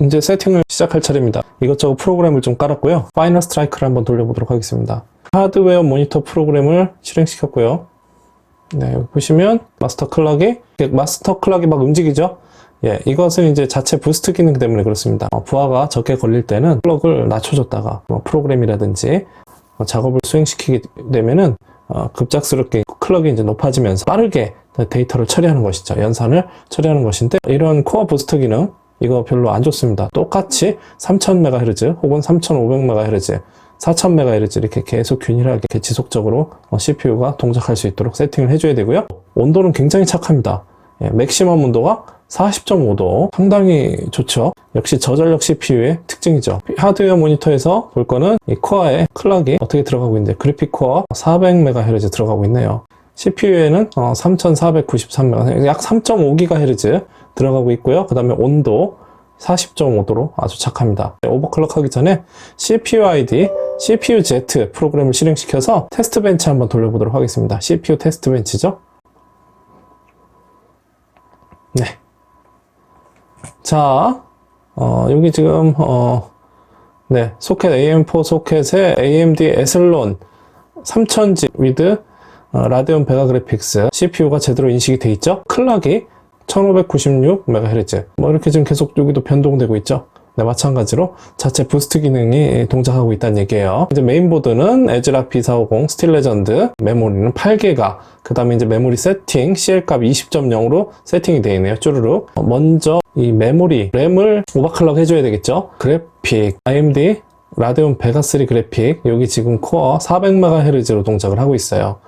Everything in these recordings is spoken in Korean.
이제 세팅을 시작할 차례입니다. 이것저것 프로그램을 좀 깔았고요. 파이널 스트라이크를 한번 돌려보도록 하겠습니다. 하드웨어 모니터 프로그램을 실행시켰고요. 네, 여기 보시면 마스터 클럭이 마스터 클럭이 막 움직이죠. 예, 이것은 이제 자체 부스트 기능 때문에 그렇습니다. 어, 부하가 적게 걸릴 때는 클럭을 낮춰줬다가 뭐 프로그램이라든지 어, 작업을 수행시키게 되면은 어, 급작스럽게 클럭이 이제 높아지면서 빠르게 데이터를 처리하는 것이죠. 연산을 처리하는 것인데 이런 코어 부스트 기능 이거 별로 안 좋습니다. 똑같이 3000MHz 혹은 3500MHz 4000MHz 이렇게 계속 균일하게 지속적으로 CPU가 동작할 수 있도록 세팅을 해줘야 되고요. 온도는 굉장히 착합니다. 예, 맥시멈 온도가 40.5도 상당히 좋죠. 역시 저전력 CPU의 특징이죠. 하드웨어 모니터에서 볼 거는 이 코어에 클락이 어떻게 들어가고 있는데 그래픽 코어 400MHz 들어가고 있네요. CPU에는 3493MHz, 약 3.5GHz 들어가고 있고요. 그 다음에 온도 40.5도로 아주 착합니다. 오버클럭 하기 전에 CPU ID, CPU Z 프로그램을 실행시켜서 테스트 벤치 한번 돌려보도록 하겠습니다. CPU 테스트 벤치죠. 네. 자, 어, 여기 지금, 어, 네, 소켓 AM4 소켓에 AMD 에슬론 3000G 위드 어, 라데온 베가 그래픽스 CPU가 제대로 인식이 돼 있죠. 클락이 1596MHz. 뭐 이렇게 지금 계속 여기도 변동되고 있죠. 네, 마찬가지로 자체 부스트 기능이 동작하고 있다는 얘기예요. 이제 메인보드는 에즈락 B450 스틸 레전드, 메모리는 8개가, 그 다음에 이제 메모리 세팅, CL 값 20.0으로 세팅이 되어 있네요. 쭈루룩. 어, 먼저 이 메모리, 램을 오버클럭 해줘야 되겠죠. 그래픽, AMD 라데온 베가 3 그래픽, 여기 지금 코어 400MHz로 동작을 하고 있어요.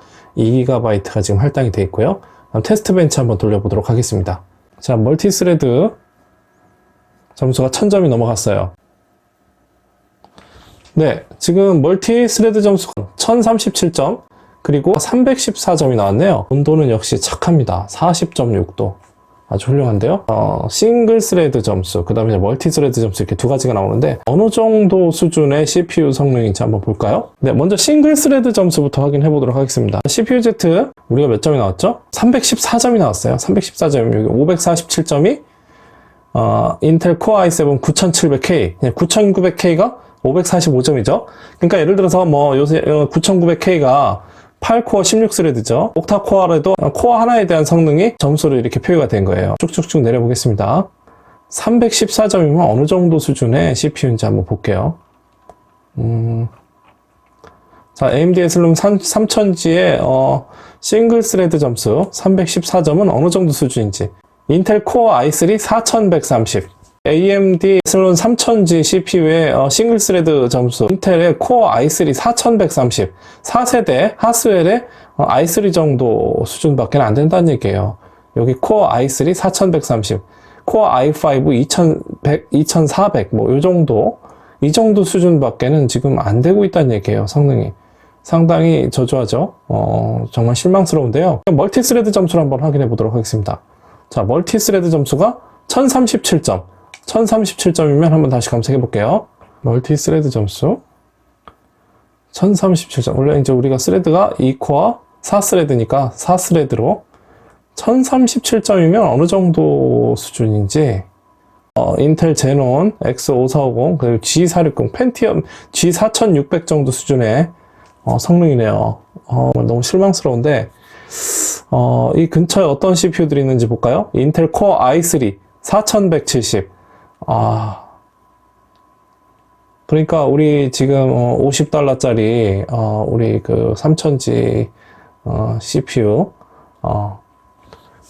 2GB가 지금 할당이 되어 있고요. 다음 테스트 벤치 한번 돌려보도록 하겠습니다. 자, 멀티 스레드 점수가 1000점이 넘어갔어요. 네, 지금 멀티 스레드 점수가 1037점, 그리고 314점이 나왔네요. 온도는 역시 착합니다. 40.6도. 아주 훌륭한데요. 어, 싱글 스레드 점수, 그 다음에 멀티 스레드 점수 이렇게 두 가지가 나오는데 어느 정도 수준의 CPU 성능인지 한번 볼까요? 네, 먼저 싱글 스레드 점수부터 확인해 보도록 하겠습니다. CPU Z 우리가 몇 점이 나왔죠? 314점이 나왔어요. 314점 여기 547점이 어, 인텔 코어 i7 9700K, 9900K가 545점이죠. 그러니까 예를 들어서 뭐 요새 9900K가 8코어 16스레드죠. 옥타코어라도 코어 하나에 대한 성능이 점수로 이렇게 표기가 된 거예요. 쭉쭉쭉 내려보겠습니다. 314점이면 어느 정도 수준의 CPU인지 한번 볼게요. 음, 자, AMD 에슬룸 3000G의 어, 싱글 스레드 점수 314점은 어느 정도 수준인지 인텔 코어 i3 4130 AMD 슬론 3000G CPU의 어, 싱글 스레드 점수, 인텔의 코어 i3 4130, 4세대 하스웰의 어, i3 정도 수준밖에 안 된다는 얘기예요. 여기 코어 i3 4130, 코어 i5 2100, 2400, 뭐, 요 정도, 이 정도 수준밖에는 지금 안 되고 있다는 얘기예요, 성능이. 상당히 저조하죠? 어, 정말 실망스러운데요. 멀티 스레드 점수를 한번 확인해 보도록 하겠습니다. 자, 멀티 스레드 점수가 1037점. 1037점이면 한번 다시 검색해 볼게요. 멀티 스레드 점수. 1037점. 원래 이제 우리가 스레드가 2코어 4스레드니까 4스레드로 1037점이면 어느 정도 수준인지 어, 인텔 제논 X5450 그리고 G460 펜티엄 G4600 정도 수준의 어, 성능이네요. 어, 너무 실망스러운데 어, 이 근처에 어떤 CPU들이 있는지 볼까요? 인텔 코어 i3 4170 아 그러니까 우리 지금 어, 50달러짜리 어, 우리 그 3000G 어, CPU 어,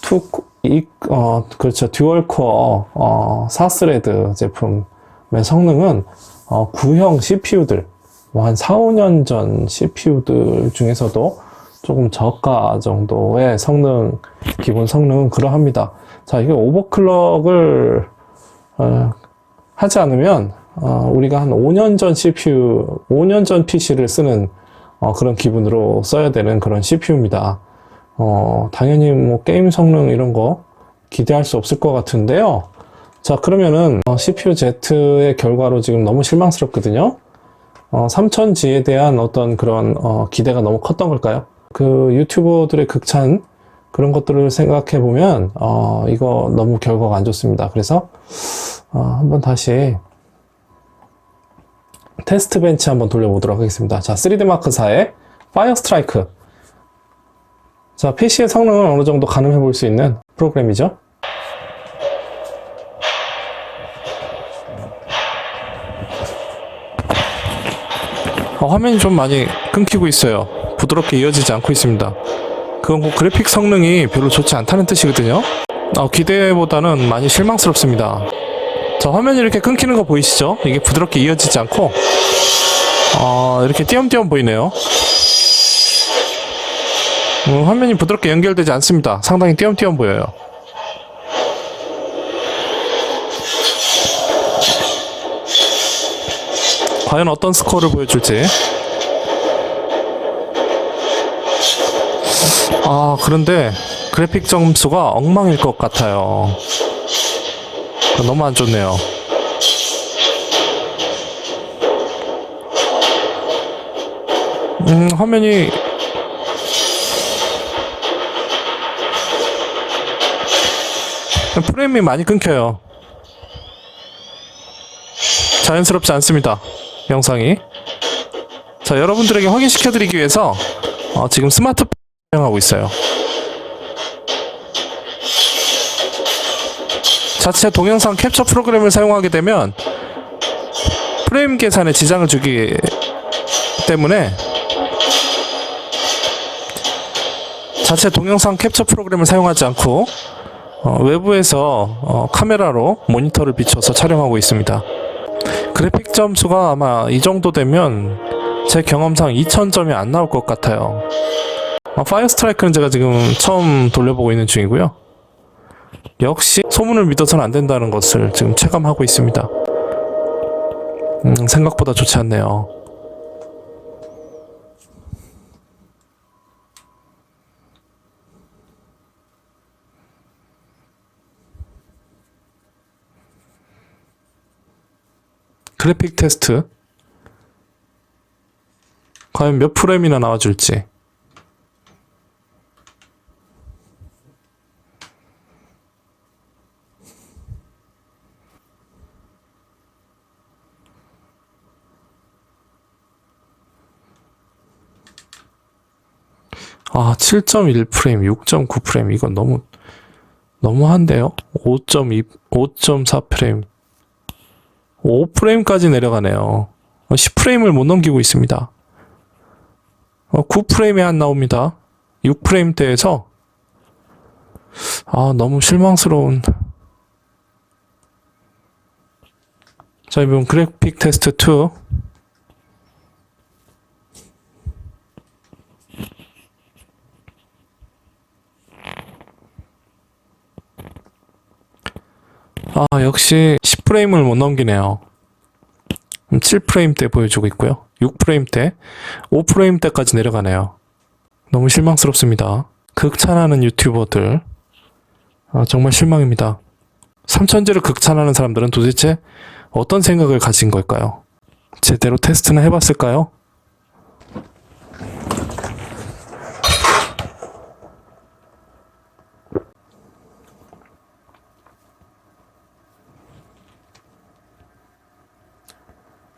투, 이, 어, 그렇죠. 듀얼 코어 어, 4스레드 제품의 성능은 어, 구형 CPU들 뭐 한 4, 5년 전 CPU들 중에서도 조금 저가 정도의 성능, 기본 성능은 그러합니다. 자, 이게 오버클럭을 어, 하지 않으면 어, 우리가 한 5년 전 CPU, 5년 전 PC를 쓰는 어, 그런 기분으로 써야 되는 그런 CPU입니다. 어, 당연히 뭐 게임 성능 이런 거 기대할 수 없을 것 같은데요. 자, 그러면은 어, CPU Z의 결과로 지금 너무 실망스럽거든요. 어, 3000G에 대한 어떤 그런 어, 기대가 너무 컸던 걸까요? 그 유튜버들의 극찬 그런 것들을 생각해 보면 어, 이거 너무 결과가 안 좋습니다. 그래서 어, 한번 다시 테스트 벤치 한번 돌려보도록 하겠습니다. 자, 3D 마크 4의 파이어 스트라이크. 자, PC의 성능을 어느 정도 가늠해 볼 수 있는 프로그램이죠. 어, 화면이 좀 많이 끊기고 있어요. 부드럽게 이어지지 않고 있습니다. 그건 뭐 그래픽 성능이 별로 좋지 않다는 뜻이거든요. 어, 기대보다는 많이 실망스럽습니다. 자, 화면이 이렇게 끊기는 거 보이시죠? 이게 부드럽게 이어지지 않고, 어, 이렇게 띄엄띄엄 보이네요. 음, 화면이 부드럽게 연결되지 않습니다. 상당히 띄엄띄엄 보여요. 과연 어떤 스코어를 보여줄지. 아, 그런데 그래픽 점수가 엉망일 것 같아요. 너무 안 좋네요. 음, 화면이 프레임이 많이 끊겨요. 자연스럽지 않습니다. 영상이. 자, 여러분들에게 확인시켜드리기 위해서 어, 지금 스마트폰 사용하고 있어요. 자체 동영상 캡처 프로그램을 사용하게 되면 프레임 계산에 지장을 주기 때문에 자체 동영상 캡처 프로그램을 사용하지 않고 어, 외부에서 어, 카메라로 모니터를 비춰서 촬영하고 있습니다. 그래픽 점수가 아마 이 정도 되면 제 경험상 2000점이 안 나올 것 같아요. 어, 파이어 스트라이크는 제가 지금 처음 돌려보고 있는 중이고요. 역시 소문을 믿어서는 안 된다는 것을 지금 체감하고 있습니다. 음, 생각보다 좋지 않네요. 그래픽 테스트. 과연 몇 프레임이나 나와줄지. 아, 7.1프레임, 6.9프레임. 이건 너무, 너무한데요? 5.2, 5.4프레임. 5프레임까지 내려가네요. 10프레임을 못 넘기고 있습니다. 9프레임이 안 나옵니다. 6프레임대에서 아 너무 실망스러운 자 이번 그래픽 테스트 2 아, 역시 10프레임을 못 넘기네요. 7프레임대 보여주고 있고요. 6프레임대, 5프레임대까지 내려가네요. 너무 실망스럽습니다. 극찬하는 유튜버들. 아, 정말 실망입니다. 삼천제를 극찬하는 사람들은 도대체 어떤 생각을 가진 걸까요? 제대로 테스트는 해봤을까요?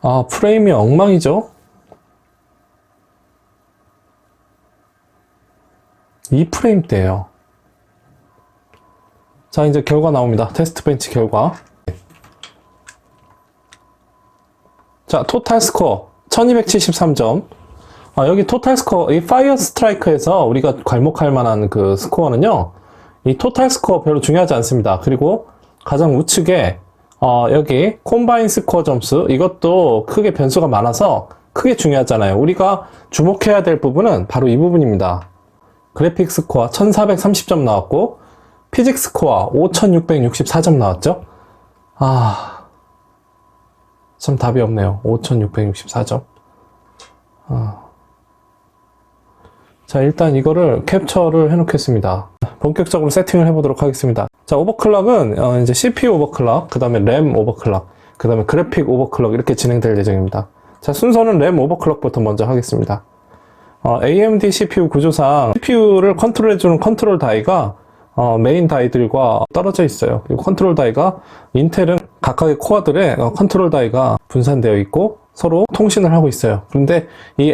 아, 프레임이 엉망이죠? 2프레임대예요. 자, 이제 결과 나옵니다. 테스트 벤치 결과. 자, 토탈 스코어 1273점. 아, 여기 토탈 스코어, 이 파이어 스트라이크에서 우리가 괄목할 만한 그 스코어는요. 이 토탈 스코어 별로 중요하지 않습니다. 그리고 가장 우측에 어, 여기 콤바인 스코어 점수 이것도 크게 변수가 많아서 크게 중요하잖아요. 우리가 주목해야 될 부분은 바로 이 부분입니다. 그래픽 스코어 1430점 나왔고 피직 스코어 5664점 나왔죠. 아, 참 답이 없네요. 5664점. 아. 자, 일단 이거를 캡처를 해 놓겠습니다. 본격적으로 세팅을 해보도록 하겠습니다. 자, 오버클럭은 어, 이제 CPU 오버클럭, 그 다음에 램 오버클럭, 그 다음에 그래픽 오버클럭 이렇게 진행될 예정입니다. 자, 순서는 램 오버클럭부터 먼저 하겠습니다. 어, AMD CPU 구조상 CPU를 컨트롤해주는 컨트롤 다이가 어, 메인 다이들과 떨어져 있어요. 그리고 컨트롤 다이가 인텔은 각각의 코어들의 어, 컨트롤 다이가 분산되어 있고 서로 통신을 하고 있어요. 그런데 이